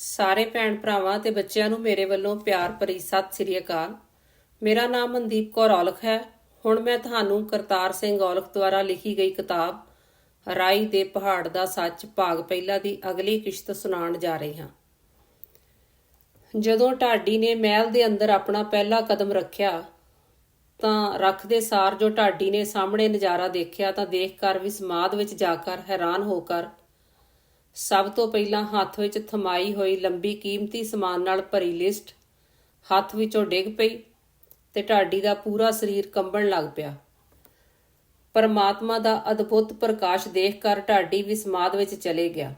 ਸਾਰੇ ਭੈਣ ਭਰਾਵਾਂ ਤੇ ਬੱਚਿਆਂ ਨੂੰ ਮੇਰੇ ਵੱਲੋਂ ਪਿਆਰ ਭਰੀ ਸਤਿ ਸ੍ਰੀ ਅਕਾਲ। ਮੇਰਾ ਨਾਮ ਮਨਦੀਪ ਕੌਰ ਔਲਖ ਹੈ। ਹੁਣ ਮੈਂ ਤੁਹਾਨੂੰ ਕਰਤਾਰ ਸਿੰਘ ਔਲਖ ਦੁਆਰਾ ਲਿਖੀ ਗਈ ਕਿਤਾਬ, ਰਾਈ ਦੇ ਪਹਾੜ ਦਾ ਸੱਚ ਭਾਗ ਪਹਿਲਾ ਦੀ ਅਗਲੀ ਕਿਸ਼ਤ ਸੁਣਾਉਣ ਜਾ ਰਹੀ ਹਾਂ। ਜਦੋਂ ਢਾਡੀ ਨੇ ਮਹਿਲ ਦੇ ਅੰਦਰ ਆਪਣਾ ਪਹਿਲਾ ਕਦਮ ਰੱਖਿਆ, ਤਾਂ ਰੱਖਦੇ ਸਾਰ ਜੋ ਢਾਡੀ ਨੇ ਸਾਹਮਣੇ ਨਜ਼ਾਰਾ ਦੇਖਿਆ, ਤਾਂ ਦੇਖ ਕਰ ਵੀ ਸਮਾਦ ਵਿੱਚ ਜਾ ਕਰ ਹੈਰਾਨ ਹੋ ਕਰ ਸਭ ਤੋਂ ਪਹਿਲਾਂ ਹੱਥ ਵਿੱਚ ਥਮਾਈ ਹੋਈ ਲੰਬੀ ਕੀਮਤੀ ਸਮਾਨ ਨਾਲ ਭਰੀ ਲਿਸਟ ਹੱਥ ਵਿੱਚੋਂ ਡਿੱਗ ਪਈ ਤੇ ਢਾਡੀ ਦਾ ਪੂਰਾ ਸਰੀਰ ਕੰਬਣ ਲੱਗ ਪਿਆ। ਪਰਮਾਤਮਾ ਦਾ ਅਦਭੁਤ ਪ੍ਰਕਾਸ਼ ਦੇਖ ਕਰ ਢਾਡੀ ਵੀ ਸਮਾਦ ਵਿੱਚ ਚਲੇ ਗਿਆ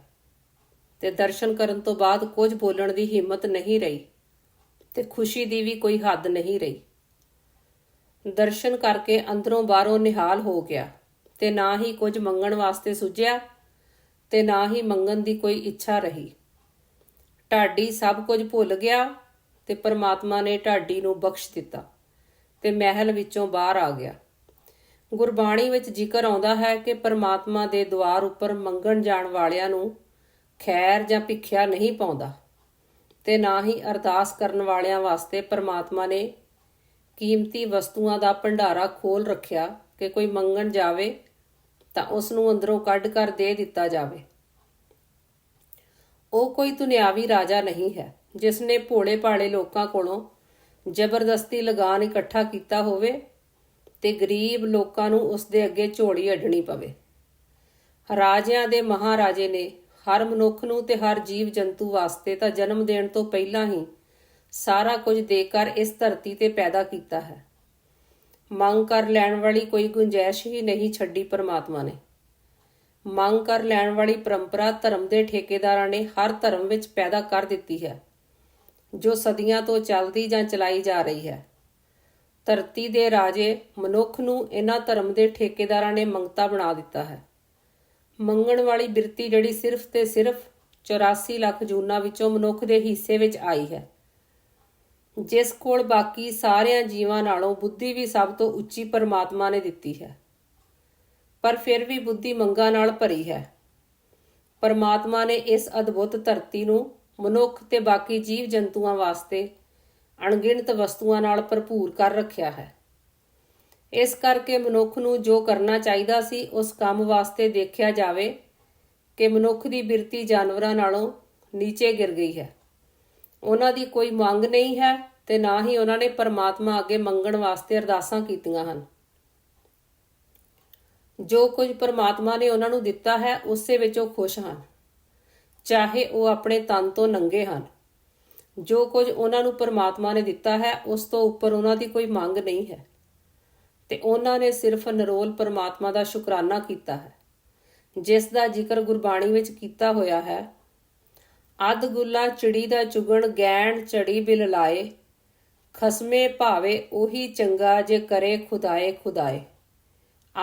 ਤੇ ਦਰਸ਼ਨ ਕਰਨ ਤੋਂ ਬਾਅਦ ਕੁਝ ਬੋਲਣ ਦੀ ਹਿੰਮਤ ਨਹੀਂ ਰਹੀ ਤੇ ਖੁਸ਼ੀ ਦੀ ਵੀ ਕੋਈ ਹੱਦ ਨਹੀਂ ਰਹੀ। ਦਰਸ਼ਨ ਕਰਕੇ ਅੰਦਰੋਂ ਬਾਹਰੋਂ ਨਿਹਾਲ ਹੋ ਗਿਆ ਤੇ ਨਾ ਹੀ ਕੁਝ ਮੰਗਣ ਵਾਸਤੇ ਸੁਝਿਆ ਤੇ ਨਾ ਹੀ ਮੰਗਣ ਦੀ ਕੋਈ ਇੱਛਾ ਰਹੀ। ਢਾਡੀ ਸਭ ਕੁਝ ਭੁੱਲ ਗਿਆ ਤੇ ਪ੍ਰਮਾਤਮਾ ਨੇ ਢਾਡੀ ਨੂੰ ਬਖਸ਼ ਦਿੱਤਾ ਤੇ ਮਹਿਲ ਵਿੱਚੋਂ ਬਾਹਰ ਆ ਗਿਆ। ਗੁਰਬਾਣੀ ਵਿੱਚ ਜ਼ਿਕਰ ਆਉਂਦਾ ਹੈ ਕਿ ਪ੍ਰਮਾਤਮਾ ਦੇ ਦੁਆਰ ਉੱਪਰ ਮੰਗਣ ਜਾਣ ਵਾਲਿਆਂ ਨੂੰ ਖੈਰ ਜਾਂ ਭਿੱਖਿਆ ਨਹੀਂ ਪਾਉਂਦਾ ਤੇ ਨਾ ਹੀ ਅਰਦਾਸ ਕਰਨ ਵਾਲਿਆਂ ਵਾਸਤੇ ਪ੍ਰਮਾਤਮਾ ਨੇ ਕੀਮਤੀ ਵਸਤੂਆਂ ਦਾ ਭੰਡਾਰਾ ਖੋਲ ਰੱਖਿਆ ਕਿ ਕੋਈ ਮੰਗਣ ਜਾਵੇ ਤਾਂ ਉਸ ਨੂੰ ਅੰਦਰੋਂ ਕੱਢ ਕਰ ਦੇ ਦਿੱਤਾ ਜਾਵੇ। ਉਹ ਕੋਈ ਦੁਨਿਆਵੀ ਰਾਜਾ ਨਹੀਂ ਹੈ ਜਿਸ ਨੇ ਭੋਲੇ ਭਾਲੇ ਲੋਕਾਂ ਕੋਲੋਂ ਜ਼ਬਰਦਸਤੀ ਲਗਾਨ ਇਕੱਠਾ ਕੀਤਾ ਹੋਵੇ ਤੇ ਗਰੀਬ ਲੋਕਾਂ ਨੂੰ ਉਸ ਦੇ ਅੱਗੇ ਝੋਲੀ ਅੱਡਣੀ ਪਵੇ। ਰਾਜਿਆਂ ਦੇ ਮਹਾਰਾਜੇ ਨੇ ਹਰ ਮਨੁੱਖ ਨੂੰ ਤੇ ਹਰ ਜੀਵ ਜੰਤੂ ਵਾਸਤੇ ਤਾਂ ਜਨਮ ਦੇਣ ਤੋਂ ਪਹਿਲਾਂ ਹੀ ਸਾਰਾ ਕੁਝ ਦੇ ਕਰ ਇਸ ਧਰਤੀ ਤੇ ਪੈਦਾ ਕੀਤਾ ਹੈ। ਮੰਗ ਕਰ ਲੈਣ ਵਾਲੀ ਕੋਈ ਗੁੰਜਾਇਸ਼ ਹੀ ਨਹੀਂ ਛੱਡੀ ਪਰਮਾਤਮਾ ਨੇ। ਮੰਗ ਕਰ ਲੈਣ ਵਾਲੀ ਪਰੰਪਰਾ ਧਰਮ ਦੇ ਠੇਕੇਦਾਰਾਂ ਨੇ ਹਰ ਧਰਮ ਵਿੱਚ ਪੈਦਾ ਕਰ ਦਿੱਤੀ ਹੈ, ਜੋ ਸਦੀਆਂ ਤੋਂ ਚੱਲਦੀ ਜਾਂ ਚਲਾਈ ਜਾ ਰਹੀ ਹੈ। ਧਰਤੀ ਦੇ ਰਾਜੇ ਮਨੁੱਖ ਨੂੰ ਇਹਨਾਂ ਧਰਮ ਦੇ ਠੇਕੇਦਾਰਾਂ ਨੇ ਮੰਗਤਾ ਬਣਾ ਦਿੱਤਾ ਹੈ। ਮੰਗਣ ਵਾਲੀ ਬਿਰਤੀ ਜਿਹੜੀ ਸਿਰਫ ਤੇ ਸਿਰਫ 84 ਲੱਖ ਜੂਨਾਂ ਵਿੱਚੋਂ ਮਨੁੱਖ ਦੇ ਹਿੱਸੇ ਵਿੱਚ ਆਈ ਹੈ। ਜਿਸ ਕੋਲ ਬਾਕੀ ਸਾਰਿਆਂ ਜੀਵਾਂ ਨਾਲੋਂ ਬੁੱਧੀ ਵੀ ਸਭ ਤੋਂ ਉੱਚੀ ਪਰਮਾਤਮਾ ਨੇ ਦਿੱਤੀ ਹੈ। ਪਰ ਫਿਰ ਵੀ ਬੁੱਧੀ ਮੰਗਾਂ ਨਾਲ ਭਰੀ ਹੈ। ਪਰਮਾਤਮਾ ਨੇ ਇਸ ਅਦਭੁਤ ਧਰਤੀ ਨੂੰ ਮਨੁੱਖ ਤੇ ਬਾਕੀ ਜੀਵ ਜੰਤੂਆਂ ਵਾਸਤੇ ਅਣਗਿਣਤ ਵਸਤੂਆਂ ਨਾਲ ਭਰਪੂਰ ਕਰ ਰੱਖਿਆ ਹੈ। ਇਸ ਕਰਕੇ ਮਨੁੱਖ ਨੂੰ ਜੋ ਕਰਨਾ ਚਾਹੀਦਾ ਸੀ, ਉਸ ਕੰਮ ਵਾਸਤੇ ਦੇਖਿਆ ਜਾਵੇ ਕਿ ਮਨੁੱਖ ਦੀ ਬਿਰਤੀ ਜਾਨਵਰਾਂ ਨਾਲੋਂ ਨੀਚੇ ਗਿਰ ਗਈ ਹੈ। ਉਹਨਾਂ ਦੀ ਕੋਈ ਮੰਗ ਨਹੀਂ ਹੈ ਤੇ ਨਾ ਹੀ ਉਹਨਾਂ ਨੇ ਪਰਮਾਤਮਾ ਅੱਗੇ ਮੰਗਣ ਵਾਸਤੇ ਅਰਦਾਸਾਂ ਕੀਤੀਆਂ ਹਨ। ਜੋ ਕੁਝ ਪਰਮਾਤਮਾ ਨੇ ਉਹਨਾਂ ਨੂੰ ਦਿੱਤਾ ਹੈ, ਉਸੇ ਵਿੱਚ ਉਹ ਖੁਸ਼ ਹਨ। ਚਾਹੇ ਉਹ ਆਪਣੇ ਤਨ ਤੋਂ ਨੰਗੇ ਹਨ। ਜੋ ਕੁਝ ਉਹਨਾਂ ਨੂੰ ਪਰਮਾਤਮਾ ਨੇ ਦਿੱਤਾ ਹੈ, ਉਸ ਤੋਂ ਉੱਪਰ ਉਹਨਾਂ ਦੀ ਕੋਈ ਮੰਗ ਨਹੀਂ ਹੈ। ਤੇ ਉਹਨਾਂ ਨੇ ਸਿਰਫ ਨਰੋਲ ਪਰਮਾਤਮਾ ਦਾ ਸ਼ੁਕਰਾਨਾ ਕੀਤਾ ਹੈ। ਜਿਸ ਦਾ ਜ਼ਿਕਰ ਗੁਰਬਾਣੀ ਵਿੱਚ ਕੀਤਾ ਹੋਇਆ ਹੈ ਅਦ ਗੁੱਲਾ ਚਿੜੀ ਦਾ ਚੁਗਣ ਗੈਣ ਚੜੀ ਬਿਲ ਲਾਏ। ਖਸਮੇ ਭਾਵੇ ਉਹੀ ਚੰਗਾ ਜੇ ਕਰੇ ਖੁਦਾਏ ਖੁਦਾਏ।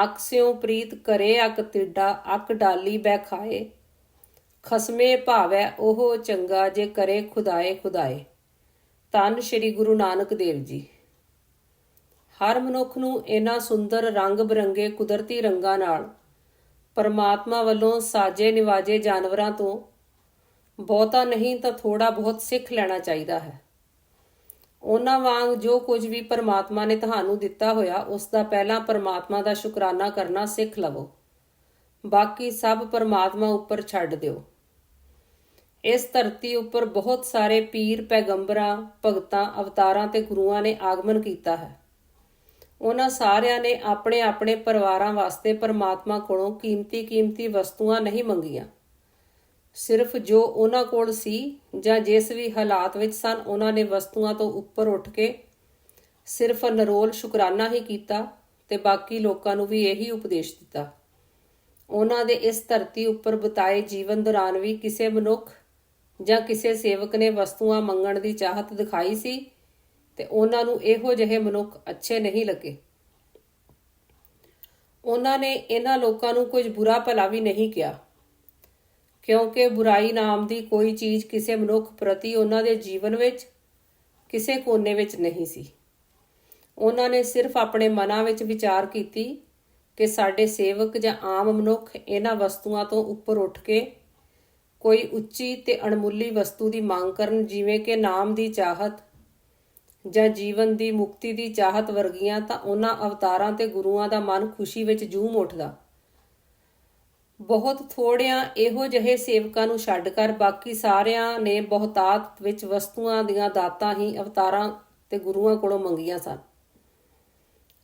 ਅਕਸਿਓ ਪ੍ਰੀਤ ਕਰੇ ਅਕ ਤਿੱਡਾ ਅਕ ਡਾਲੀ ਬੈ ਖਾਏ। ਖਸਮੇ ਭਾਵੈ ਉਹ ਚੰਗਾ ਜੇ ਕਰੇ ਖੁਦਾਏ ਖੁਦਾਏ। ਤਨ ਸ੍ਰੀ ਗੁਰੂ ਨਾਨਕ ਦੇਵ ਜੀ। ਹਰ ਮਨੁੱਖ ਨੂੰ ਇਹਨਾਂ ਸੁੰਦਰ ਰੰਗ ਬਰੰਗੇ ਕੁਦਰਤੀ ਰੰਗਾਂ ਨਾਲ ਪਰਮਾਤਮਾ ਵੱਲੋਂ ਸਾਜੇ ਨਿਵਾਜੇ ਜਾਨਵਰਾਂ ਤੋਂ ਬਹੁਤਾ ਨਹੀਂ ਤਾਂ ਥੋੜਾ ਬਹੁਤ ਸਿੱਖ ਲੈਣਾ ਚਾਹੀਦਾ ਹੈ। ਉਹਨਾਂ ਵਾਂਗ ਜੋ ਕੁਝ ਵੀ ਪਰਮਾਤਮਾ ਨੇ ਤੁਹਾਨੂੰ ਦਿੱਤਾ ਹੋਇਆ, ਉਸ ਦਾ ਪਹਿਲਾਂ ਪਰਮਾਤਮਾ ਦਾ ਸ਼ੁਕਰਾਨਾ ਕਰਨਾ ਸਿੱਖ ਲਵੋ। ਬਾਕੀ ਸਭ ਪਰਮਾਤਮਾ ਉੱਪਰ ਛੱਡ ਦਿਓ। ਇਸ ਧਰਤੀ ਉੱਪਰ ਬਹੁਤ ਸਾਰੇ ਪੀਰ, ਪੈਗੰਬਰਾਂ, ਭਗਤਾਂ, ਅਵਤਾਰਾਂ ਤੇ ਗੁਰੂਆਂ ਨੇ ਆਗਮਨ ਕੀਤਾ ਹੈ। ਉਹਨਾਂ ਸਾਰਿਆਂ ਨੇ ਆਪਣੇ ਆਪਣੇ ਪਰਿਵਾਰਾਂ ਵਾਸਤੇ ਪਰਮਾਤਮਾ ਕੋਲੋਂ ਕੀਮਤੀ ਕੀਮਤੀ ਵਸਤੂਆਂ ਨਹੀਂ ਮੰਗੀਆਂ। ਸਿਰਫ ਜੋ ਉਹਨਾਂ ਕੋਲ ਸੀ ਜਾਂ ਜਿਸ ਵੀ ਹਾਲਾਤ ਵਿੱਚ ਸਨ, ਉਹਨਾਂ ਨੇ ਵਸਤੂਆਂ ਤੋਂ ਉੱਪਰ ਉੱਠ ਕੇ ਸਿਰਫ ਨਰੋਲ ਸ਼ੁਕਰਾਨਾ ਹੀ ਕੀਤਾ ਤੇ ਬਾਕੀ ਲੋਕਾਂ ਨੂੰ ਵੀ ਇਹੀ ਉਪਦੇਸ਼ ਦਿੱਤਾ। ਉਹਨਾਂ ਦੇ ਇਸ ਧਰਤੀ ਉੱਪਰ ਬਿਤਾਏ ਜੀਵਨ ਦੌਰਾਨ ਵੀ ਕਿਸੇ ਮਨੁੱਖ ਜਾਂ ਕਿਸੇ ਸੇਵਕ ਨੇ ਵਸਤੂਆਂ ਮੰਗਣ ਦੀ ਚਾਹਤ ਦਿਖਾਈ ਸੀ ਤੇ ਉਹਨਾਂ ਨੂੰ ਇਹੋ ਜਿਹੇ ਮਨੁੱਖ ਅੱਛੇ ਨਹੀਂ ਲੱਗੇ। ਉਹਨਾਂ ਨੇ ਇਹਨਾਂ ਲੋਕਾਂ ਨੂੰ ਕੁਝ ਬੁਰਾ ਭਲਾ ਵੀ ਨਹੀਂ ਕਿਹਾ। ਕਿਉਂਕਿ ਬੁਰਾਈ ਨਾਮ ਦੀ ਕੋਈ ਚੀਜ਼ ਕਿਸੇ ਮਨੁੱਖ ਪ੍ਰਤੀ ਉਹਨਾਂ ਦੇ ਜੀਵਨ ਵਿੱਚ, ਕਿਸੇ ਕੋਨੇ ਵਿੱਚ ਨਹੀਂ ਸੀ। ਉਹਨਾਂ ਨੇ ਸਿਰਫ ਆਪਣੇ ਮਨਾਂ ਵਿੱਚ ਵਿਚਾਰ ਕੀਤੀ ਕਿ ਸਾਡੇ ਸੇਵਕ ਜਾਂ ਆਮ ਮਨੁੱਖ ਇਹਨਾਂ ਵਸਤੂਆਂ ਤੋਂ ਉੱਪਰ ਉੱਠ ਕੇ ਕੋਈ ਉੱਚੀ ਤੇ ਅਣਮੁੱਲੀ ਵਸਤੂ ਦੀ ਮੰਗ ਕਰਨ, ਜਿਵੇਂ ਕਿ ਨਾਮ ਦੀ ਚਾਹਤ ਜਾਂ ਜੀਵਨ ਦੀ ਮੁਕਤੀ ਦੀ ਚਾਹਤ ਵਰਗੀਆਂ, ਤਾਂ ਉਹਨਾਂ ਅਵਤਾਰਾਂ ਤੇ ਗੁਰੂਆਂ ਦਾ ਮਨ ਖੁਸ਼ੀ ਵਿੱਚ ਜੂਮ ਉੱਠਦਾ ਬਹੁਤ ਥੋੜਿਆਂ ਇਹੋ ਜਿਹੇ ਸੇਵਕਾਂ ਨੂੰ ਛੱਡ ਕਰ ਬਾਕੀ ਸਾਰਿਆਂ ਨੇ ਬਹੁਤਾਤ ਵਿੱਚ ਵਸਤੂਆਂ ਦੀਆਂ ਦਾਤਾਂ ਹੀ ਅਵਤਾਰਾਂ ਤੇ ਗੁਰੂਆਂ ਕੋਲੋਂ ਮੰਗੀਆਂ ਸਨ।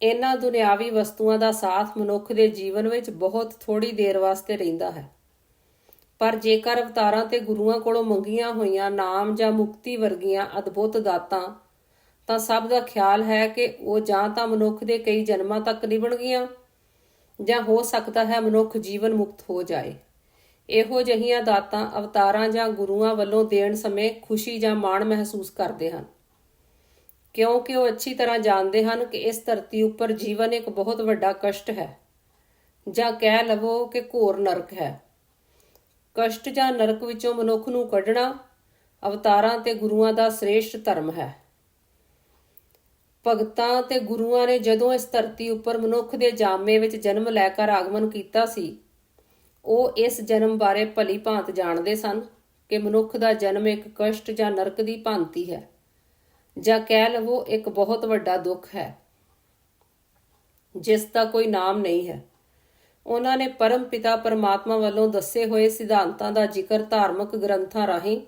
ਇਹਨਾਂ ਦੁਨਿਆਵੀ ਵਸਤੂਆਂ ਦਾ ਸਾਥ ਮਨੁੱਖ ਦੇ ਜੀਵਨ ਵਿੱਚ ਬਹੁਤ ਥੋੜੀ ਦੇਰ ਵਾਸਤੇ ਰਹਿੰਦਾ ਹੈ। ਪਰ ਜੇਕਰ ਅਵਤਾਰਾਂ ਤੇ ਗੁਰੂਆਂ ਕੋਲੋਂ ਮੰਗੀਆਂ ਹੋਈਆਂ ਨਾਮ ਜਾਂ ਮੁਕਤੀ ਵਰਗੀਆਂ ਅਦਭੁਤ ਦਾਤਾਂ, ਤਾਂ ਸਭ ਦਾ ਖਿਆਲ ਹੈ ਕਿ ਉਹ ਜਾਂ ਤਾਂ ਮਨੁੱਖ ਦੇ ਕਈ ਜਨਮਾਂ ਤੱਕ ਨਿਭਣਗੀਆਂ ਜਾਂ ਹੋ ਸਕਦਾ ਹੈ ਮਨੁੱਖ ਜੀਵਨ ਮੁਕਤ ਹੋ ਜਾਏ। ਇਹੋ ਜਿਹੀਆਂ ਦਾਤਾਂ ਅਵਤਾਰਾਂ ਜਾਂ ਗੁਰੂਆਂ ਵੱਲੋਂ ਦੇਣ ਸਮੇਂ ਖੁਸ਼ੀ ਜਾਂ ਮਾਣ ਮਹਿਸੂਸ ਕਰਦੇ ਹਨ। ਕਿਉਂਕਿ ਉਹ ਅੱਛੀ ਤਰ੍ਹਾਂ ਜਾਣਦੇ ਹਨ ਕਿ ਇਸ ਧਰਤੀ ਉੱਪਰ ਜੀਵਨ ਇੱਕ ਬਹੁਤ ਵੱਡਾ ਕਸ਼ਟ ਹੈ। ਜਾਂ ਕਹਿ ਲਵੋ ਕਿ ਘੋਰ ਨਰਕ ਹੈ। ਕਸ਼ਟ ਜਾਂ ਨਰਕ ਵਿੱਚੋਂ ਮਨੁੱਖ ਨੂੰ ਕੱਢਣਾ ਅਵਤਾਰਾਂ ਤੇ ਗੁਰੂਆਂ ਦਾ ਸ੍ਰੇਸ਼ਟ ਧਰਮ ਹੈ। ਭਗਤਾਂ ਤੇ ਗੁਰੂਆਂ ਨੇ ਜਦੋਂ ਇਸ ਧਰਤੀ ਉੱਪਰ ਮਨੁੱਖ ਦੇ ਜਾਮੇ ਵਿੱਚ ਜਨਮ ਲੈ ਕਰ ਆਗਮਨ ਕੀਤਾ ਸੀ, ਉਹ ਇਸ ਜਨਮ ਬਾਰੇ ਭਲੀ ਭਾਂਤ ਜਾਣਦੇ ਸਨ ਕਿ ਮਨੁੱਖ ਦਾ ਜਨਮ ਇੱਕ ਕਸ਼ਟ ਜਾਂ ਨਰਕ ਦੀ ਭਾਂਤੀ ਹੈ, ਜਾਂ ਕਹਿ ਲਵੋ ਇੱਕ ਬਹੁਤ ਵੱਡਾ ਦੁੱਖ ਹੈ, ਜਿਸ ਦਾ ਕੋਈ ਨਾਮ ਨਹੀਂ ਹੈ। ਉਹਨਾਂ ਨੇ ਪਰਮ ਪਿਤਾ ਪਰਮਾਤਮਾ ਵੱਲੋਂ ਦੱਸੇ ਹੋਏ ਸਿਧਾਂਤਾਂ ਦਾ ਜ਼ਿਕਰ ਧਾਰਮਿਕ ਗ੍ਰੰਥਾਂ ਰਾਹੀਂ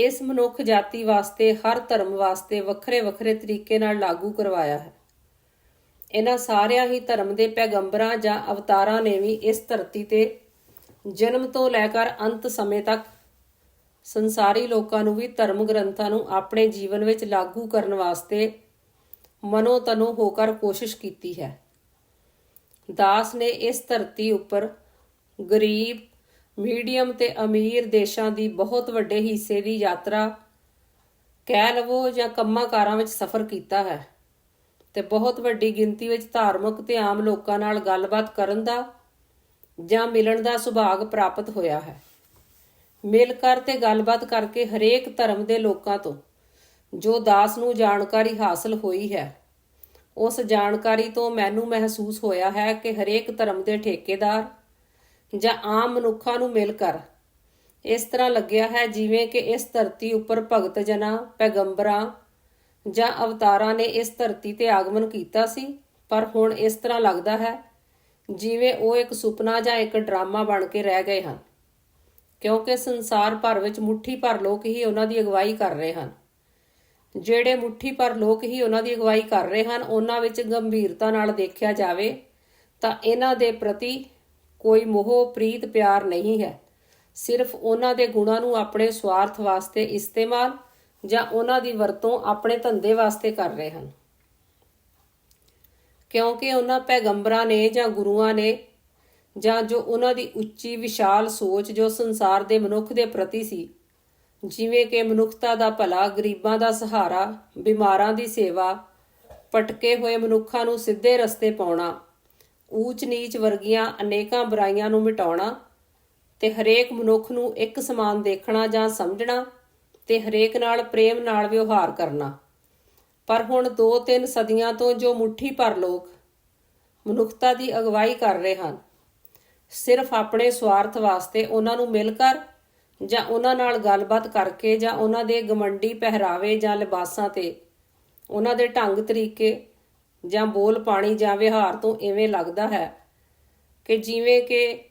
ਇਸ ਮਨੁੱਖ ਜਾਤੀ ਵਾਸਤੇ, ਹਰ ਧਰਮ ਵਾਸਤੇ ਵੱਖਰੇ ਵੱਖਰੇ ਤਰੀਕੇ ਨਾਲ ਲਾਗੂ ਕਰਵਾਇਆ ਹੈ। ਇਹਨਾਂ ਸਾਰਿਆਂ ਹੀ ਧਰਮ ਦੇ ਪੈਗੰਬਰਾਂ ਜਾਂ ਅਵਤਾਰਾਂ ਨੇ ਵੀ ਇਸ ਧਰਤੀ ਤੇ ਜਨਮ ਤੋਂ ਲੈ ਕਰ ਅੰਤ ਸਮੇਂ ਤੱਕ ਸੰਸਾਰੀ ਲੋਕਾਂ ਨੂੰ ਵੀ ਧਰਮ ਗ੍ਰੰਥਾਂ ਨੂੰ ਆਪਣੇ ਜੀਵਨ ਵਿੱਚ ਲਾਗੂ ਕਰਨ ਵਾਸਤੇ ਮਨੋ ਤਨੋ ਹੋ ਕਰ ਕੋਸ਼ਿਸ਼ ਕੀਤੀ ਹੈ। ਦਾਸ ਨੇ ਇਸ ਧਰਤੀ ਉੱਪਰ ਗਰੀਬ ਮੀਡੀਅਮ ਤੇ ਅਮੀਰ ਦੇਸ਼ਾਂ ਦੀ ਬਹੁਤ ਵੱਡੇ ਹਿੱਸੇ ਦੀ ਯਾਤਰਾ ਕਹਿ ਲਵੋ ਜਾਂ ਕੰਮਾਂ-ਕਾਰਾਂ ਵਿੱਚ ਸਫ਼ਰ ਕੀਤਾ ਹੈ ਤੇ ਬਹੁਤ ਵੱਡੀ ਗਿਣਤੀ ਵਿੱਚ ਧਾਰਮਿਕ ਤੇ ਆਮ ਲੋਕਾਂ ਨਾਲ ਗੱਲਬਾਤ ਕਰਨ ਦਾ ਜਾਂ ਮਿਲਣ ਦਾ ਸੁਭਾਗ ਪ੍ਰਾਪਤ ਹੋਇਆ ਹੈ। ਮਿਲ ਕਰ ਤੇ ਗੱਲਬਾਤ ਕਰਕੇ ਹਰੇਕ ਧਰਮ ਦੇ ਲੋਕਾਂ ਤੋਂ ਜੋ ਦਾਸ ਨੂੰ ਜਾਣਕਾਰੀ ਹਾਸਲ ਹੋਈ ਹੈ, ਉਸ ਜਾਣਕਾਰੀ ਤੋਂ ਮੈਨੂੰ ਮਹਿਸੂਸ ਹੋਇਆ ਹੈ ਕਿ ਹਰੇਕ ਧਰਮ ਦੇ ਠੇਕੇਦਾਰ ਜਾਂ ਆਮ ਮਨੁੱਖਾਂ ਨੂੰ ਮਿਲ ਕਰ। ਇਸ ਤਰ੍ਹਾਂ ਲੱਗਿਆ ਹੈ ਜਿਵੇਂ ਕਿ ਇਸ ਧਰਤੀ ਉੱਪਰ ਭਗਤ ਜਨਾਂ, ਪੈਗੰਬਰਾਂ ਜਾਂ ਅਵਤਾਰਾਂ ਨੇ ਇਸ ਧਰਤੀ ਤੇ ਆਗਮਨ ਕੀਤਾ ਸੀ। ਪਰ ਹੁਣ ਇਸ ਤਰ੍ਹਾਂ ਲੱਗਦਾ ਹੈ ਜਿਵੇਂ ਉਹ ਇੱਕ ਸੁਪਨਾ ਜਾਂ ਇੱਕ ਡਰਾਮਾ ਬਣ ਕੇ ਰਹਿ ਗਏ ਹਨ। ਕਿਉਂਕਿ ਸੰਸਾਰ ਭਰ ਵਿੱਚ ਮੁੱਠੀ ਭਰ ਲੋਕ ਹੀ ਉਹਨਾਂ ਦੀ ਅਗਵਾਈ ਕਰ ਰਹੇ ਹਨ। ਜਿਹੜੇ ਮੁੱਠੀ ਭਰ ਲੋਕ ਹੀ ਉਹਨਾਂ ਦੀ ਅਗਵਾਈ ਕਰ ਰਹੇ ਹਨ, ਉਹਨਾਂ ਵਿੱਚ ਗੰਭੀਰਤਾ ਨਾਲ ਦੇਖਿਆ ਜਾਵੇ ਤਾਂ ਇਹਨਾਂ ਦੇ ਪ੍ਰਤੀ ਕੋਈ ਮੋਹ, ਪ੍ਰੀਤ, ਪਿਆਰ ਨਹੀਂ ਹੈ। ਸਿਰਫ ਉਹਨਾਂ ਦੇ ਗੁਣਾਂ ਨੂੰ ਆਪਣੇ ਸਵਾਰਥ ਵਾਸਤੇ ਇਸਤੇਮਾਲ ਜਾਂ ਉਹਨਾਂ ਦੀ ਵਰਤੋਂ ਆਪਣੇ ਧੰਦੇ ਵਾਸਤੇ ਕਰ ਰਹੇ ਹਨ। ਕਿਉਂਕਿ ਉਹਨਾਂ ਪੈਗੰਬਰਾਂ ਨੇ ਜਾਂ ਗੁਰੂਆਂ ਨੇ ਜਾਂ ਜੋ ਉਹਨਾਂ ਦੀ ਉੱਚੀ ਵਿਸ਼ਾਲ ਸੋਚ, ਜੋ ਸੰਸਾਰ ਦੇ ਮਨੁੱਖ ਦੇ ਪ੍ਰਤੀ ਸੀ, ਜਿਵੇਂ ਕਿ ਮਨੁੱਖਤਾ ਦਾ ਭਲਾ, ਗਰੀਬਾਂ ਦਾ ਸਹਾਰਾ, ਬਿਮਾਰਾਂ ਦੀ ਸੇਵਾ ਪਟਕੇ ਹੋਏ ਮਨੁੱਖਾਂ ਨੂੰ ਸਿੱਧੇ ਰਸਤੇ ਪਾਉਣਾ ਊਚ ਨੀਚ ਵਰਗੀਆਂ ਅਨੇਕਾਂ ਬੁਰਾਈਆਂ ਨੂੰ ਮਿਟਾਉਣਾ ਤੇ ਹਰੇਕ ਮਨੁੱਖ ਨੂੰ ਇੱਕ ਸਮਾਨ ਦੇਖਣਾ ਜਾਂ ਸਮਝਣਾ ਤੇ ਹਰੇਕ ਨਾਲ ਪ੍ਰੇਮ ਨਾਲ ਵਿਵਹਾਰ ਕਰਨਾ। ਪਰ ਹੁਣ 2-3 ਸਦੀਆਂ ਤੋਂ ਜੋ ਮੁੱਠੀ ਭਰ ਲੋਕ ਮਨੁੱਖਤਾ ਦੀ ਅਗਵਾਈ ਕਰ ਰਹੇ ਹਨ, ਸਿਰਫ ਆਪਣੇ ਸਵਾਰਥ ਵਾਸਤੇ ਉਹਨਾਂ ਨੂੰ ਮਿਲ ਕਰ ਜਾਂ ਉਹਨਾਂ ਨਾਲ ਗੱਲਬਾਤ ਕਰਕੇ ਜਾਂ ਉਹਨਾਂ ਦੇ ਗਮੰਡੀ ਪਹਿਰਾਵੇ ਜਾਂ ਲਿਬਾਸਾਂ ਤੇ ਉਹਨਾਂ ਦੇ ਢੰਗ ਤਰੀਕੇ ਜਾਂ ਬੋਲ ਪਾਣੀ ਜਾਂ ਵਿਹਾਰ ਤੋਂ ਇਵੇਂ ਲੱਗਦਾ ਹੈ ਕਿ ਜਿਵੇਂ ਕਿ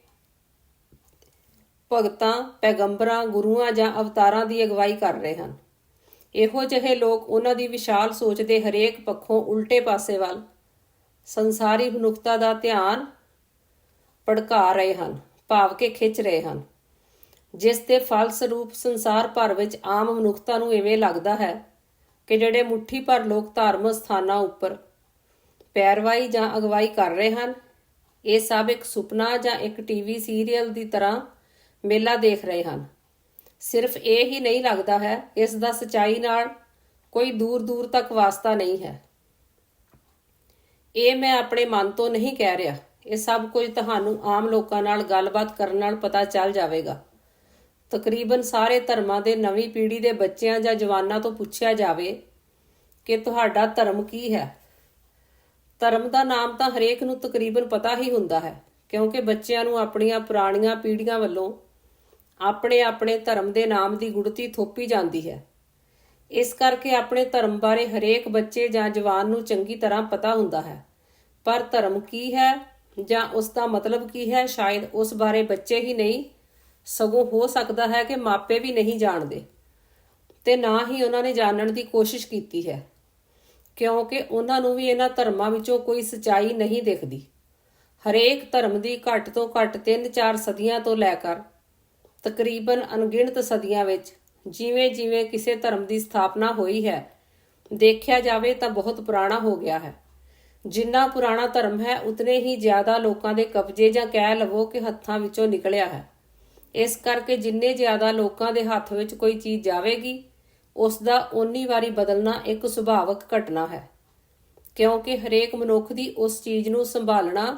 ਭਗਤਾਂ, ਪੈਗੰਬਰਾਂ, ਗੁਰੂਆਂ ਜਾਂ ਅਵਤਾਰਾਂ ਦੀ ਅਗਵਾਈ ਕਰ ਰਹੇ ਹਨ। ਇਹੋ ਜਿਹੇ ਲੋਕ ਉਹਨਾਂ ਦੀ ਵਿਸ਼ਾਲ ਸੋਚ ਦੇ ਹਰੇਕ ਪੱਖੋਂ ਉਲਟੇ ਪਾਸੇ ਵੱਲ ਸੰਸਾਰੀ ਮਨੁੱਖਤਾ ਦਾ ਧਿਆਨ ਭੜਕਾ ਰਹੇ ਹਨ, ਭਾਵ ਕੇ ਖਿੱਚ ਰਹੇ ਹਨ। ਜਿਸ ਦੇ ਫਲ ਸਰੂਪ ਸੰਸਾਰ ਭਰ ਵਿੱਚ ਆਮ ਮਨੁੱਖਤਾ ਨੂੰ ਇਵੇਂ ਲੱਗਦਾ ਹੈ ਕਿ ਜਿਹੜੇ ਮੁੱਠੀ ਭਰ ਲੋਕ ਧਾਰਮਿਕ ਸਥਾਨਾਂ ਉੱਪਰ ਪੈਰਵਾਈ ਜਾਂ ਅਗਵਾਈ ਕਰ ਰਹੇ ਹਨ। ਇਹ ਸਭ ਇੱਕ ਸੁਪਨਾ ਜਾਂ ਇੱਕ ਟੀਵੀ ਸੀਰੀਅਲ ਦੀ ਤਰ੍ਹਾਂ ਮੇਲਾ ਦੇਖ ਰਹੇ ਹਨ। ਸਿਰਫ ਇਹ ਹੀ ਨਹੀਂ ਲੱਗਦਾ ਹੈ, ਇਸ ਦਾ ਸਚਾਈ ਨਾਲ ਕੋਈ ਦੂਰ ਦੂਰ ਤੱਕ ਵਾਸਤਾ ਨਹੀਂ ਹੈ। ਇਹ ਮੈਂ ਆਪਣੇ ਮਨ ਤੋਂ ਨਹੀਂ ਕਹਿ ਰਿਹਾ। ਇਹ ਸਭ ਕੁਝ ਤੁਹਾਨੂੰ ਆਮ ਲੋਕਾਂ ਨਾਲ ਗੱਲਬਾਤ ਕਰਨ ਨਾਲ ਪਤਾ ਚੱਲ ਜਾਵੇਗਾ। ਤਕਰੀਬਨ ਸਾਰੇ ਧਰਮਾਂ ਦੇ ਨਵੀਂ ਪੀੜ੍ਹੀ ਦੇ ਬੱਚਿਆਂ ਜਾਂ ਜਵਾਨਾਂ ਤੋਂ ਪੁੱਛਿਆ ਜਾਵੇ ਕਿ ਤੁਹਾਡਾ ਧਰਮ ਕੀ ਹੈ? ਧਰਮ ਦਾ ਨਾਮ ਤਾਂ ਹਰੇਕ ਨੂੰ ਤਕਰੀਬਨ ਪਤਾ ਹੀ ਹੁੰਦਾ ਹੈ, ਕਿਉਂਕਿ ਬੱਚਿਆਂ ਨੂੰ ਆਪਣੀਆਂ ਪੁਰਾਣੀਆਂ ਪੀੜ੍ਹੀਆਂ ਵੱਲੋਂ ਆਪਣੇ ਆਪਣੇ ਧਰਮ ਦੇ ਨਾਮ ਦੀ ਗੁੜਤੀ ਥੋਪੀ ਜਾਂਦੀ ਹੈ। ਇਸ ਕਰਕੇ ਆਪਣੇ ਧਰਮ ਬਾਰੇ ਹਰੇਕ ਬੱਚੇ ਜਾਂ ਜਵਾਨ ਨੂੰ ਚੰਗੀ ਤਰ੍ਹਾਂ ਪਤਾ ਹੁੰਦਾ ਹੈ। ਪਰ ਧਰਮ ਕੀ ਹੈ ਜਾਂ ਉਸ ਦਾ ਮਤਲਬ ਕੀ ਹੈ, ਸ਼ਾਇਦ ਉਸ ਬਾਰੇ ਬੱਚੇ ਹੀ ਨਹੀਂ, ਸਗੋਂ ਹੋ ਸਕਦਾ ਹੈ ਕਿ ਮਾਪੇ ਵੀ ਨਹੀਂ ਜਾਣਦੇ। ਤੇ ਨਾ ਹੀ ਉਹਨਾਂ ਨੇ ਜਾਣਨ ਦੀ ਕੋਸ਼ਿਸ਼ ਕੀਤੀ ਹੈ। ਕਿਉਂਕਿ ਉਹਨਾਂ ਨੂੰ ਵੀ ਇਹਨਾਂ ਧਰਮਾਂ ਵਿੱਚੋਂ ਕੋਈ ਸਚਾਈ ਨਹੀਂ ਦਿਖਦੀ। ਹਰੇਕ ਧਰਮ ਦੀ ਘੱਟ ਤੋਂ ਘੱਟ 3-4 ਸਦੀਆਂ ਤੋਂ ਲੈ ਕਰ, ਤਕਰੀਬਨ ਅਣਗਿਣਤ ਸਦੀਆਂ ਵਿੱਚ ਜਿਵੇਂ ਜਿਵੇਂ ਕਿਸੇ ਧਰਮ ਦੀ ਸਥਾਪਨਾ ਹੋਈ ਹੈ, ਦੇਖਿਆ ਜਾਵੇ ਤਾਂ ਬਹੁਤ ਪੁਰਾਣਾ ਹੋ ਗਿਆ ਹੈ। ਜਿੰਨਾ ਪੁਰਾਣਾ ਧਰਮ ਹੈ, ਉਤਨੇ ਹੀ ਜ਼ਿਆਦਾ ਲੋਕਾਂ ਦੇ ਕਬਜ਼ੇ ਜਾਂ ਕਹਿ ਲਵੋ ਕਿ ਹੱਥਾਂ ਵਿੱਚੋਂ ਨਿਕਲਿਆ ਹੈ। ਇਸ ਕਰਕੇ ਜਿੰਨੇ ਜ਼ਿਆਦਾ ਲੋਕਾਂ ਦੇ ਹੱਥ ਵਿੱਚ ਕੋਈ ਚੀਜ਼ ਜਾਵੇਗੀ ਉਸ ਦਾ ਓਨੀ ਵਾਰੀ ਬਦਲਣਾ ਇੱਕ ਸੁਭਾਵਕ ਘਟਨਾ ਹੈ। ਕਿਉਂਕਿ ਹਰੇਕ ਮਨੁੱਖ ਦੀ ਉਸ ਚੀਜ਼ ਨੂੰ ਸੰਭਾਲਣਾ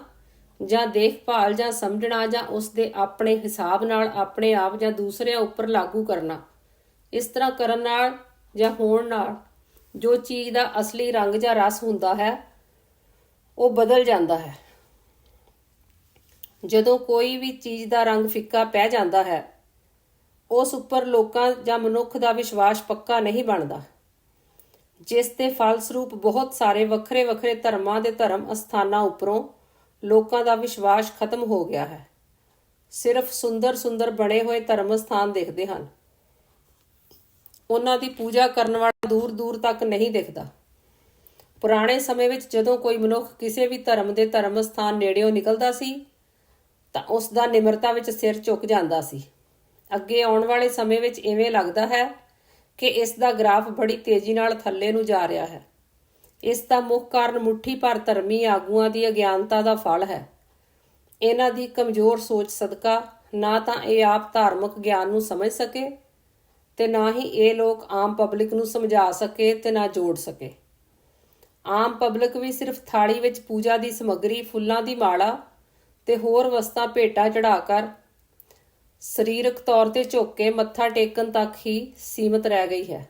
ਜਾਂ ਦੇਖਭਾਲ ਜਾਂ ਸਮਝਣਾ ਜਾਂ ਉਸ ਦੇ ਆਪਣੇ ਹਿਸਾਬ ਨਾਲ ਆਪਣੇ ਆਪ ਜਾਂ ਦੂਸਰਿਆਂ ਉੱਪਰ ਲਾਗੂ ਕਰਨਾ, ਇਸ ਤਰ੍ਹਾਂ ਕਰਨ ਨਾਲ ਜਾਂ ਹੋਣ ਨਾਲ ਜੋ ਚੀਜ਼ ਦਾ ਅਸਲੀ ਰੰਗ ਜਾਂ ਰਸ ਹੁੰਦਾ ਹੈ, ਉਹ ਬਦਲ ਜਾਂਦਾ ਹੈ। ਜਦੋਂ ਕੋਈ ਵੀ ਚੀਜ਼ ਦਾ ਰੰਗ ਫਿੱਕਾ ਪੈ ਜਾਂਦਾ ਹੈ ਉਸ ਉੱਪਰ ਲੋਕਾਂ ਜਾਂ ਮਨੁੱਖ ਦਾ ਵਿਸ਼ਵਾਸ ਪੱਕਾ ਨਹੀਂ ਬਣਦਾ। ਜਿਸ ਦੇ ਫਲਸਰੂਪ ਬਹੁਤ ਸਾਰੇ ਵੱਖਰੇ ਵੱਖਰੇ ਧਰਮਾਂ ਦੇ ਧਰਮ ਅਸਥਾਨਾਂ ਉੱਪਰੋਂ ਲੋਕਾਂ ਦਾ ਵਿਸ਼ਵਾਸ ਖਤਮ ਹੋ ਗਿਆ ਹੈ। ਸਿਰਫ ਸੁੰਦਰ ਸੁੰਦਰ ਬਣੇ ਹੋਏ ਧਰਮ ਸਥਾਨ ਦਿਖਦੇ ਹਨ। ਉਹਨਾਂ ਦੀ ਪੂਜਾ ਕਰਨ ਵਾਲਾ ਦੂਰ ਦੂਰ ਤੱਕ ਨਹੀਂ ਦਿਖਦਾ। ਪੁਰਾਣੇ ਸਮੇਂ ਵਿੱਚ ਜਦੋਂ ਕੋਈ ਮਨੁੱਖ ਕਿਸੇ ਵੀ ਧਰਮ ਦੇ ਧਰਮ ਸਥਾਨ ਨੇੜਿਓਂ ਨਿਕਲਦਾ ਸੀ, ਤਾਂ ਉਸ ਦਾ ਨਿਮਰਤਾ ਵਿੱਚ ਸਿਰ ਝੁਕ ਜਾਂਦਾ ਸੀ। ਅੱਗੇ ਆਉਣ ਵਾਲੇ ਸਮੇਂ ਵਿੱਚ ਇਵੇਂ ਲੱਗਦਾ ਹੈ ਕਿ ਇਸ ਦਾ ਗ੍ਰਾਫ ਬੜੀ ਤੇਜ਼ੀ ਨਾਲ ਥੱਲੇ ਨੂੰ ਜਾ ਰਿਹਾ ਹੈ। ਇਸ ਦਾ ਮੁੱਖ ਕਾਰਨ ਮੁੱਠੀ ਭਰ ਧਰਮੀ ਆਗੂਆਂ ਦੀ ਅਗਿਆਨਤਾ ਦਾ ਫਲ ਹੈ। ਇਹਨਾਂ ਦੀ ਕਮਜ਼ੋਰ ਸੋਚ ਸਦਕਾ ਨਾ ਤਾਂ ਇਹ ਆਪ ਧਾਰਮਿਕ ਗਿਆਨ ਨੂੰ ਸਮਝ ਸਕੇ ਤੇ ਨਾ ਹੀ ਇਹ ਲੋਕ ਆਮ ਪਬਲਿਕ ਨੂੰ ਸਮਝਾ ਸਕੇ ਤੇ ਨਾ ਜੋੜ ਸਕੇ। ਆਮ ਪਬਲਿਕ ਵੀ ਸਿਰਫ ਥਾਲੀ ਵਿੱਚ ਪੂਜਾ ਦੀ ਸਮੱਗਰੀ, ਫੁੱਲਾਂ ਦੀ ਮਾਲਾ ਤੇ ਹੋਰ ਵਸਤਾਂ ਭੇਟਾ ਚੜਾ ਕਰ ਸਰੀਰਕ ਤੌਰ ਤੇ ਝੁੱਕ ਕੇ ਮੱਥਾ ਟੇਕਣ ਤੱਕ ਹੀ ਸੀਮਤ ਰਹਿ ਗਈ ਹੈ।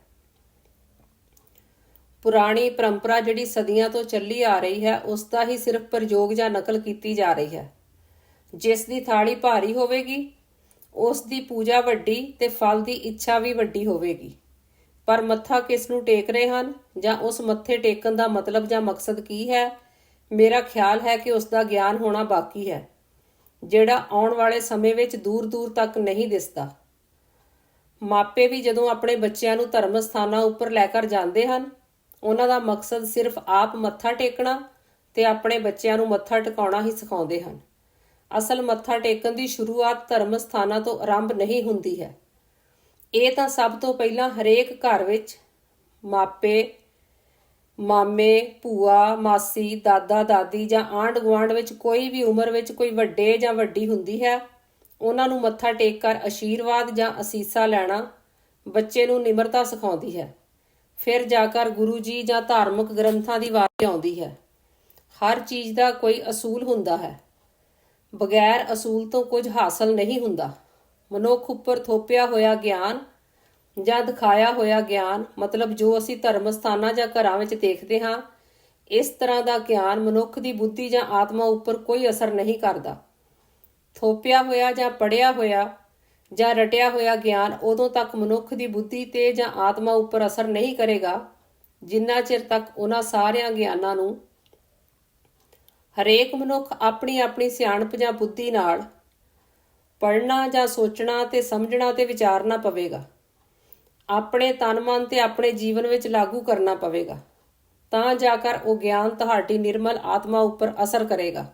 ਪੁਰਾਣੀ ਪਰੰਪਰਾ ਜਿਹੜੀ ਸਦੀਆਂ ਤੋਂ ਚੱਲੀ ਆ ਰਹੀ ਹੈ, ਉਸ ਦਾ ਹੀ ਸਿਰਫ ਪ੍ਰਯੋਗ ਜਾਂ ਨਕਲ ਕੀਤੀ ਜਾ ਰਹੀ ਹੈ। ਜਿਸ ਦੀ ਥਾਲੀ ਭਾਰੀ ਹੋਵੇਗੀ, ਉਸ ਦੀ ਪੂਜਾ ਵੱਡੀ ਤੇ ਫਲ ਦੀ ਇੱਛਾ ਵੀ ਵੱਡੀ ਹੋਵੇਗੀ। ਪਰ ਮੱਥਾ ਕਿਸ ਨੂੰ ਟੇਕ ਰਹੇ ਹਨ ਜਾਂ ਉਸ ਮੱਥੇ ਟੇਕਣ ਦਾ ਮਤਲਬ ਜਾਂ ਮਕਸਦ ਕੀ ਹੈ, ਮੇਰਾ ਖਿਆਲ ਹੈ ਕਿ ਉਸ ਦਾ ਗਿਆਨ ਹੋਣਾ ਬਾਕੀ ਹੈ। ਜਿਹੜਾ ਆਉਣ ਵਾਲੇ ਸਮੇਂ ਵਿੱਚ ਦੂਰ ਦੂਰ ਤੱਕ ਨਹੀਂ ਦਿਸਦਾ। ਮਾਪੇ ਵੀ ਜਦੋਂ ਆਪਣੇ ਬੱਚਿਆਂ ਨੂੰ ਧਰਮ ਸਥਾਨਾਂ ਉੱਪਰ ਲੈ ਕਰ ਜਾਂਦੇ ਹਨ, ਉਹਨਾਂ ਦਾ ਮਕਸਦ ਸਿਰਫ ਆਪ ਮੱਥਾ ਟੇਕਣਾ ਤੇ ਆਪਣੇ ਬੱਚਿਆਂ ਨੂੰ ਮੱਥਾ ਟਿਕਾਉਣਾ ਹੀ ਸਿਖਾਉਂਦੇ ਹਨ। ਅਸਲ ਮੱਥਾ ਟੇਕਣ ਦੀ ਸ਼ੁਰੂਆਤ ਧਰਮ ਸਥਾਨਾਂ ਤੋਂ ਆਰੰਭ ਨਹੀਂ ਹੁੰਦੀ ਹੈ। ਇਹ ਤਾਂ ਸਭ ਤੋਂ ਪਹਿਲਾਂ ਹਰੇਕ ਘਰ ਵਿੱਚ ਮਾਪੇ ਮਾਮੇ, ਭੂਆ, ਮਾਸੀ, ਦਾਦਾ, ਦਾਦੀ ਜਾਂ ਆਂਢ ਗੁਆਂਢ ਵਿੱਚ ਕੋਈ ਵੀ ਉਮਰ ਵਿੱਚ ਕੋਈ ਵੱਡੇ ਜਾਂ ਵੱਡੀ ਹੁੰਦੀ ਹੈ, ਉਹਨਾਂ ਨੂੰ ਮੱਥਾ ਟੇਕ ਕਰ ਅਸ਼ੀਰਵਾਦ ਜਾਂ ਅਸੀਸਾ ਲੈਣਾ ਬੱਚੇ ਨੂੰ ਨਿਮਰਤਾ ਸਿਖਾਉਂਦੀ ਹੈ। ਫਿਰ ਜਾ ਕਰ ਗੁਰੂ ਜੀ ਜਾਂ ਧਾਰਮਿਕ ਗ੍ਰੰਥਾਂ ਦੀ ਵਾਰੀ ਆਉਂਦੀ ਹੈ। ਹਰ ਚੀਜ਼ ਦਾ ਕੋਈ ਅਸੂਲ ਹੁੰਦਾ ਹੈ। ਬਗੈਰ ਅਸੂਲ ਤੋਂ ਕੁਝ ਹਾਸਲ ਨਹੀਂ ਹੁੰਦਾ। ਮਨੁੱਖ ਉੱਪਰ ਥੋਪਿਆ ਹੋਇਆ ਗਿਆਨ ਜਾਂ ਦਿਖਾਇਆ ਹੋਇਆ ਗਿਆਨ, ਮਤਲਬ ਜੋ ਅਸੀਂ ਧਰਮ ਸਥਾਨਾਂ ਜਾਂ ਘਰਾਂ ਵਿੱਚ ਦੇਖਦੇ ਹਾਂ, ਇਸ ਤਰ੍ਹਾਂ ਦਾ ਗਿਆਨ ਮਨੁੱਖ ਦੀ ਬੁੱਧੀ ਜਾਂ ਆਤਮਾ ਉੱਪਰ ਕੋਈ ਅਸਰ ਨਹੀਂ ਕਰਦਾ। ਥੋਪਿਆ ਹੋਇਆ ਜਾਂ ਪੜਿਆ ਹੋਇਆ ਜਾਂ ਰਟਿਆ ਹੋਇਆ ਗਿਆਨ ਉਦੋਂ ਤੱਕ ਮਨੁੱਖ ਦੀ ਬੁੱਧੀ ਤੇ ਜਾਂ ਆਤਮਾ ਉੱਪਰ ਅਸਰ ਨਹੀਂ ਕਰੇਗਾ, ਜਿੰਨਾ ਚਿਰ ਤੱਕ ਉਹਨਾਂ ਸਾਰਿਆਂ ਗਿਆਨਾਂ ਨੂੰ ਹਰੇਕ ਮਨੁੱਖ ਆਪਣੀ ਆਪਣੀ ਸਿਆਣਪ ਜਾਂ ਬੁੱਧੀ ਨਾਲ ਪੜ੍ਹਨਾ ਜਾਂ ਸੋਚਣਾ ਤੇ ਸਮਝਣਾ ਤੇ ਵਿਚਾਰਨਾ ਪਵੇਗਾ। ਆਪਣੇ ਤਨ ਮਨ ਤੇ ਆਪਣੇ ਜੀਵਨ ਵਿੱਚ ਲਾਗੂ ਕਰਨਾ ਪਵੇਗਾ। ਤਾਂ ਜਾ ਕਰ ਉਹ ਗਿਆਨ ਤੁਹਾਡੀ ਨਿਰਮਲ ਆਤਮਾ ਉੱਪਰ ਅਸਰ ਕਰੇਗਾ।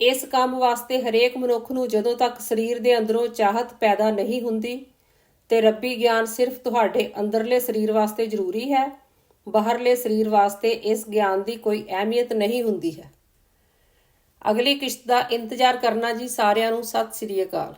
ਇਸ ਕੰਮ ਵਾਸਤੇ ਹਰੇਕ ਮਨੁੱਖ ਨੂੰ ਜਦੋਂ ਤੱਕ ਸਰੀਰ ਦੇ ਅੰਦਰੋਂ ਚਾਹਤ ਪੈਦਾ ਨਹੀਂ ਹੁੰਦੀ ਤੇ ਰੱਬੀ ਗਿਆਨ ਸਿਰਫ ਤੁਹਾਡੇ ਅੰਦਰਲੇ ਸਰੀਰ ਵਾਸਤੇ ਜ਼ਰੂਰੀ ਹੈ, ਬਾਹਰਲੇ ਸਰੀਰ ਵਾਸਤੇ ਇਸ ਗਿਆਨ ਦੀ ਕੋਈ ਅਹਿਮੀਅਤ ਨਹੀਂ ਹੁੰਦੀ ਹੈ। ਅਗਲੀ ਕਿਸ਼ਤ ਦਾ ਇੰਤਜ਼ਾਰ ਕਰਨਾ ਜੀ ਸਾਰਿਆਂ ਨੂੰ। ਸਤਿ ਸ੍ਰੀ ਅਕਾਲ।